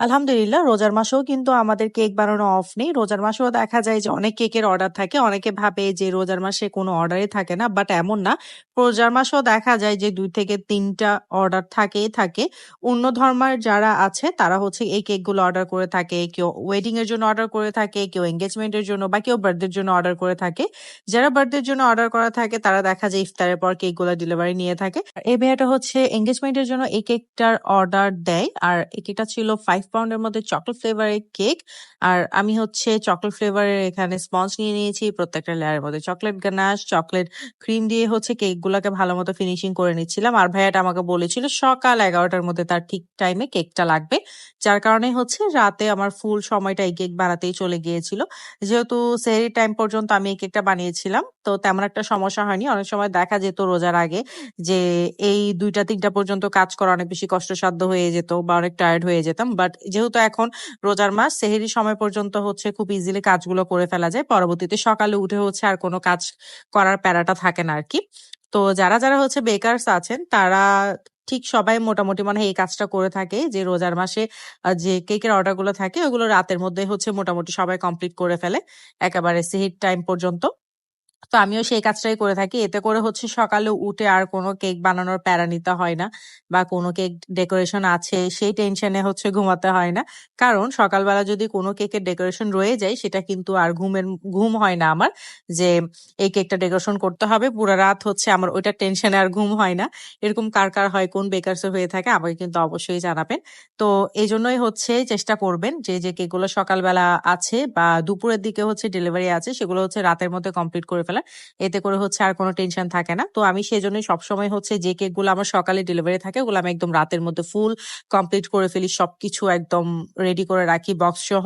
আলহামদুলিল্লাহ রোজার মাসেও কিন্তু আমাদের কেক বানানো অফ নেই। রোজার মাসেও দেখা যায় যে অনেক কেকের অর্ডার থাকে। অনেকে ভাবে যে রোজার মাসে কোনো অর্ডারই থাকে না। বাট এমন না। রোজার মাসেও দেখা যায় যে দুই থেকে তিনটা অর্ডার থাকেই থাকে। অন্য ধর্মের যারা আছে তারা হচ্ছে এই কেকগুলো অর্ডার করে থাকে। কেউ ওয়েডিং এর জন্য অর্ডার করে থাকে, কেউ এঙ্গেজমেন্টের জন্য বা কেউ বার্থডে এর জন্য অর্ডার করে থাকে। যারা বার্থডে এর জন্য অর্ডার করা থাকে তারা দেখা যায় ইফতারের পর কেকগুলো ডেলিভারি নিয়ে থাকে। এই ভাইয়াটা হচ্ছে এঙ্গেজমেন্টের জন্য এই কেকটার অর্ডার দেয়। আর এই কেকটা ছিল ৫ পাউন্ডের মধ্যে চকোলেট ফ্লেভারের কেক। আর আমি হচ্ছে চকোলেট ফ্লেভারের এখানে স্পঞ্জ নিয়ে নিয়েছি। প্রত্যেকটা লেয়ারের মধ্যে চকলেট গানাশ, চকলেট ক্রিম দিয়ে হচ্ছে কেক গুলোকে ভালো মতো ফিনিশিং করে নিচ্ছিলাম। আর ভাইয়াটা আমাকে বলেছিল সকাল এগারোটার মধ্যে তার ঠিক টাইমে কেকটা লাগবে। যার কারণে হচ্ছে রাতে আমার ফুল সময়টা এই কেক বানাতেই চলে গিয়েছিল। যেহেতু সেহরির টাইম পর্যন্ত আমি এই কেকটা বানিয়েছিলাম। তো তেমন একটা সমস্যা হয়নি। অনেক সময় দেখা যেত রোজার আগে যে এই দুইটা তিনটা পর্যন্ত কাজ করা অনেক বেশি কষ্টসাধ্য হয়ে যেত বা অনেক টায়ার্ড হয়ে যেতাম। বাট যেহেতু এখন রোজার মাস সেহেরি সময় পর্যন্ত হচ্ছে খুব ইজিলি কাজগুলো করে ফেলা যায়। পরবর্তীতে সকালে উঠে হচ্ছে আর কোনো কাজ করার প্যারাটা থাকে না আর কি তো যারা, যারা হচ্ছে বেকারস আছেন তারা ঠিক সবাই মোটামুটি মানে এই কাজটা করে থাকে যে রোজার মাসে যে কেকের অর্ডারগুলো থাকে ওগুলো রাতের মধ্যে হচ্ছে মোটামুটি সবাই কমপ্লিট করে ফেলে। একেবারে সেহরির টাইম পর্যন্ত। তো আমিও সেই কাজটাই করে থাকি। এতে করে হচ্ছে সকালে উঠে আর কোনো কেক বানানোর প্যারা নিতে হয় না। বা কোনো কেক ডেকোরেশন আছে সেই টেনশনে হচ্ছে ঘুমাতে হয় না। কারণ সকালবেলা যদি কোনো কেকের ডেকোরেশন রয়ে যায় সেটা কিন্তু আর ঘুমের ঘুম হয় না আমার। যে এই কেকটা ডেকোরেশন করতে হবে। পুরা রাত হচ্ছে আমার ওইটার টেনশনে আর ঘুম হয় না। এরকম কার, কার হয় কোন বেকারস হয়ে থাকে আমাকে কিন্তু অবশ্যই জানাবেন। তো এই জন্যই হচ্ছে চেষ্টা করবেন যে, যে কেকগুলো সকালবেলা আছে বা দুপুরের দিকে হচ্ছে ডেলিভারি আছে সেগুলো হচ্ছে রাতের মধ্যে কমপ্লিট করে ফেলার। এতে করে হচ্ছে আর কোনো টেনশন থাকে না। তো আমি সেজন্যই সবসময় হচ্ছে যে কেকগুলো আমার সকালে ডেলিভারি থাকে ওগুলো আমি একদম রাতের মধ্যে ফুল কমপ্লিট করে ফেলি। সবকিছু একদম রেডি করে রাখি বক্স সহ।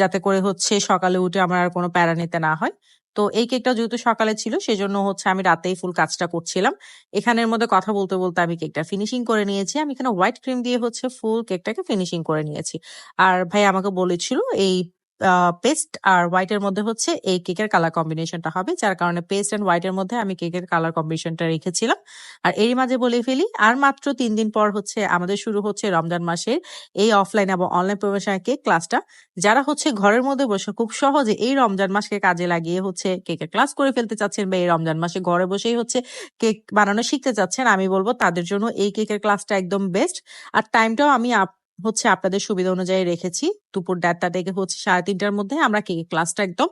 যাতে করে হচ্ছে সকালে উঠে আমার আর কোনো প্যারা নিতে না হয়। তো এই কেকটা যেহেতু সকালে ছিল সেজন্য হচ্ছে আমি রাতেই ফুল কাজটা করছিলাম। এখানের মধ্যে কথা বলতে, বলতে আমি কেকটা ফিনিশিং করে নিয়েছি। আমি এখানে হোয়াইট ক্রিম দিয়ে হচ্ছে ফুল কেকটাকে ফিনিশিং করে নিয়েছি। আর ভাই আমাকে বলেছিল এই পেস্ট আর হোয়াইটের মধ্যে হচ্ছে এই কেকের কালার কম্বিনেশনটা হবে। যার কারণে পেস্ট অ্যান্ড হোয়াইটের মধ্যে আমি কেকের কালার কম্বিনেশনটা রেখেছিলাম। আর এরই মাঝে বলে ফেলি, আর মাত্র তিন দিন পর হচ্ছে আমাদের শুরু হচ্ছে রমজান মাসের এই অফলাইন এবং অনলাইন প্রমোশনের কেক ক্লাসটা। যারা হচ্ছে ঘরের মধ্যে বসে খুব সহজে এই রমজান মাসকে কাজে লাগিয়ে হচ্ছে কেকের ক্লাস করে ফেলতে চাচ্ছেন বা এই রমজান মাসে ঘরে বসেই হচ্ছে কেক বানানো শিখতে চাচ্ছেন, আমি বলব তাদের জন্য এই কেকের ক্লাসটা একদম বেস্ট। আর টাইমটাও আমি হচ্ছে আপনাদের সুবিধা অনুযায়ী রেখেছি। দুপুর দেড়টা থেকে হচ্ছে সাড়ে তিনটার মধ্যে আমরা কেকের ক্লাসটা একদম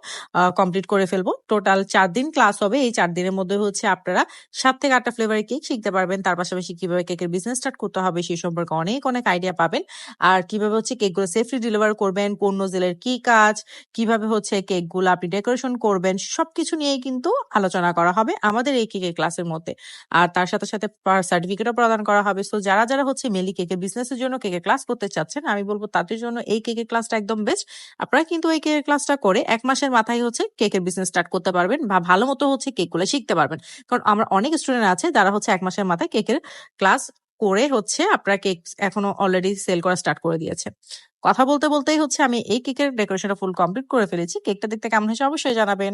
কমপ্লিট করে ফেলব টোটাল ৪ দিন ক্লাস হবে। এই চার দিনের মধ্যে হচ্ছে আপনারা ৭ থেকে ৮ টা ফ্লেভারের কেক শিখতে পারবেন। তার পাশাপাশি কীভাবে কেকের বিজনেস স্টার্ট করতে হবে সে সম্পর্কে অনেক, অনেক আইডিয়া পাবেন। আর কীভাবে হচ্ছে কেকগুলো সেফলি ডেলিভার করবেন, কোন নোজেলের কি কাজ, কীভাবে হচ্ছে কেকগুলো আপনি ডেকোরেশন করবেন সবকিছু নিয়েই কিন্তু আলোচনা করা হবে আমাদের এই কেকের ক্লাসের মধ্যে। আর তার সাথে, সাথে সার্টিফিকেটও প্রদান করা হবে। সো যারা, যারা হচ্ছে মেলি কেকের বিজনেসের জন্য কেকের ক্লাস করতে চাচ্ছেন আমি বলব তাদের জন্য এই কেকের ক্লাসটা একদম বেস্ট। আপনারা কিন্তু এই কেকের ক্লাসটা করে এক মাসের মাথায় হচ্ছে কেকের বিজনেস স্টার্ট করতে পারবেন বা ভালো মতো হচ্ছে কেকগুলো শিখতে পারবেন। কারণ আমার অনেক স্টুডেন্ট আছে যারা হচ্ছে এক মাসের মাথায় কেকের ক্লাস করে হচ্ছে আপনারা কেক এখনও অলরেডি সেল করা স্টার্ট করে দিয়েছে। কথা বলতে, বলতেই হচ্ছে আমি এই কেকের ডেকোরেশনটা ফুল কমপ্লিট করে ফেলেছি। কেকটা দেখতে কেমন হয়েছে অবশ্যই জানাবেন।